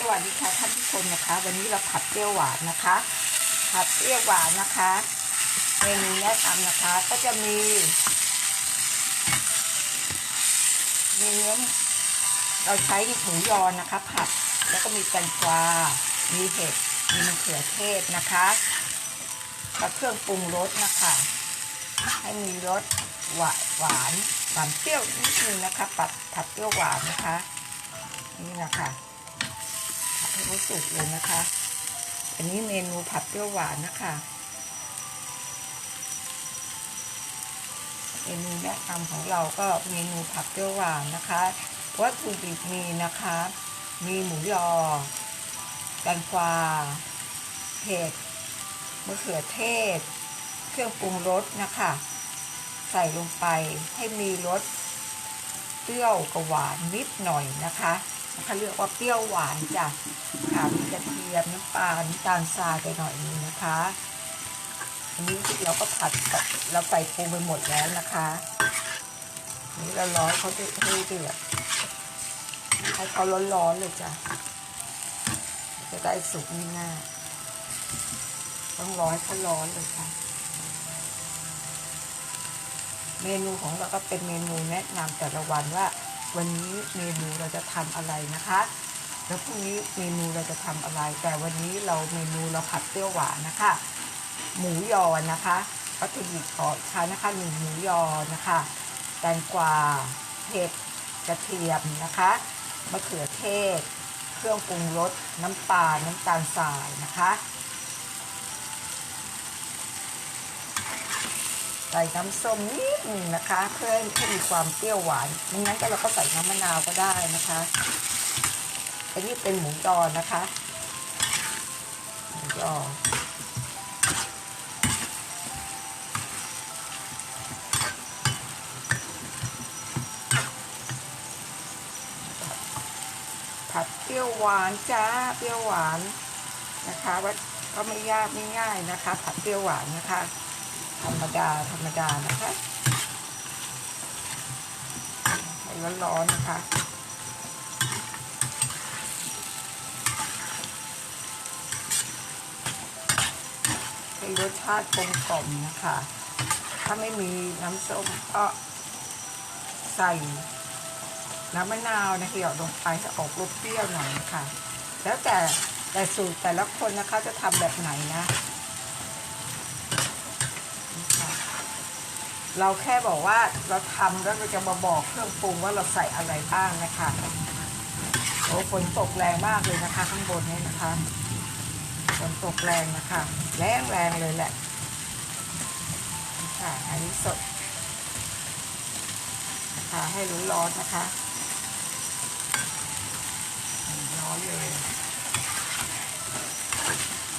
สวัสดีค่ะท่านผู้ชมนะคะ วันนี้เราผัดเปรี้ยวหวานนะคะ ผัดเปรี้ยวหวานนะคะเมนูแนะนำนะคะก็จะมีมีเนื้อเราใช้หมูยอนนะคะ ผัดแล้วก็มีแตงกวา มีเห็ดมีมะเขือเทศนะคะกับเครื่องปรุงรสนะคะ ให้มีรสหวานหวานหวานเปรี้ยวนิดนึงนะคะผัดผัดเปรี้ยวหวานนะคะ นี่นะคะ ให้เขาสุกเลยนะคะ อันนี้เมนูผัดเปรี้ยวหวานนะคะเมนูแนะนำของเราก็เมนูผัดเปรี้ยวหวานนะคะ วัตถุดิบมีนะคะ มีหมูยอแตงกวาเห็ดมะเขือเทศ เครื่องปรุงรสนะคะ ใส่ลงไปให้มีรสเปรี้ยวกับหวานนิดหน่อยนะคะ นะคะเรียกว่าเปรี้ยวหวานจ้ะค่ะมีกระเทียมน้ำปลาน้ำตาลทรายไปหน่อยนึงนะคะอันนี้เราก็ผัดกับเราใส่ปรุงไปหมดแล้วนะคะอันนี้เราร้อนเขาจะให้เดือดให้เขาร้อนๆเลยจ้ะจะได้สุกง่ายๆต้องร้อนเขาร้อนเลยค่ะเมนูของเราก็เป็นเมนูแนะนำแต่ละวันว่า วันนี้เมนูเราจะทำอะไรนะคะ แล้วพรุ่งนี้เมนูเราจะทำอะไร แต่วันนี้เราเมนูเราผัดเปรี้ยวหวานนะคะ หมูยอนะคะวัตถุดิบของใช้นะคะหนึ่งหมูยอนะคะแตงกวาเห็ดกระเทียมนะคะมะเขือเทศ เครื่องปรุงรสน้ำปลาน้ำตาลทรายนะคะ ใส่น้ำส้มนิดหนึ่งนะคะ เพื่อให้มีความเปรี้ยวหวานไม่งั้นก็เราก็ใส่น้ำมะนาวก็ได้นะคะอันนี้เป็นหมูยอนะคะหมูยอผัดเปรี้ยวหวานจ้าเปรี้ยวหวานนะคะว่าก็ไม่ยากไม่ง่ายนะคะ ผัดเปรี้ยวหวานนะคะ ธรรมดาธรรมดานะคะให้ร้อนๆนะคะให้รสชาติกลมกล่อมนะคะ ถ้าไม่มีน้ำส้มก็ใส่น้ำมะนาวนะคะหยอดลงไปจะออกรสเปรี้ยวหน่อยนะคะแล้วแต่แต่สูตรแต่ละคนนะคะจะทำแบบไหนนะ เราแค่บอกว่าเราทำแล้วเราจะมาบอกเครื่องปรุงว่าเราใส่อะไรบ้างนะคะโอ้ฝนตกแรงมากเลยนะคะ ข้างบนนี้นะคะฝนตกแรงนะคะแรงแรงเลยแหละค่ะอันนี้สดนะคะให้รู้ร้อนนะคะร้อนเลย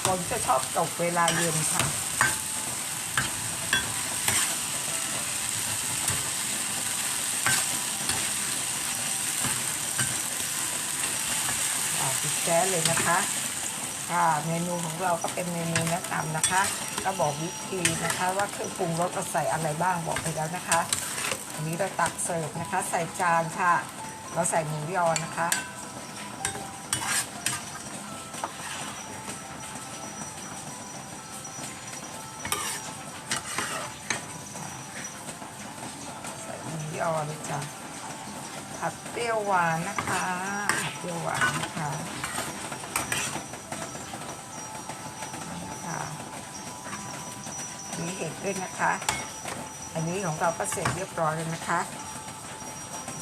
ฝนจะชอบตกเวลาเย็นค่ะ อ่าปิด แก๊สเลยนะคะค่ะเมนูของเราก็เป็นเมนูแนะนำนะคะ ก็บอกวิธีนะคะ ว่าเครื่องปรุงรสเราใส่อะไรบ้างบอกไปแล้วนะคะอันนี้เราตักเสิร์ฟนะคะ ใส่จานค่ะ เราใส่หมูยอนะคะใส่หมูยอเลยจ้ะผัดเปรี้ยวหวานนะคะผัดเปรี้ยวหวาน ด้วยนะคะ อันนี้ของเราก็เสร็จเรียบร้อยแล้วนะคะ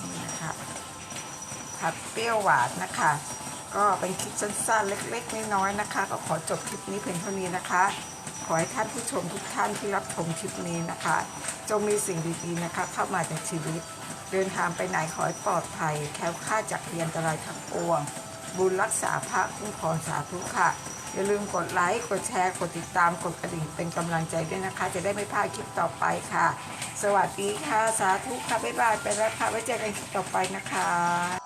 นี่นะคะผัดเปรี้ยวหวานนะคะ ก็เป็นคลิปสั้นๆ เล็กๆ น้อยๆนะคะ ก็ขอจบคลิปนี้เพียงเท่านี้นะคะ ขอให้ท่านผู้ชมทุกท่านที่รับชมคลิปนี้นะคะ จงมีสิ่งดีๆนะคะ เข้ามาในชีวิต เดินทางไปไหนขอให้ปลอดภัยแคล้วคลาดจากเรียนตรายทั้งปวงบุญรักษาพระคุ้มครองสาธุค่ะ อย่าลืมกดไลค์ กดแชร์ กดติดตาม กดกระดิ่งเป็นกำลังใจด้วยนะคะ จะได้ไม่พลาดคลิปต่อไปค่ะ สวัสดีค่ะ สาธุค่ะ บ๊ายบายไปแล้วค่ะ ไว้เจอกันคลิปต่อไปนะคะ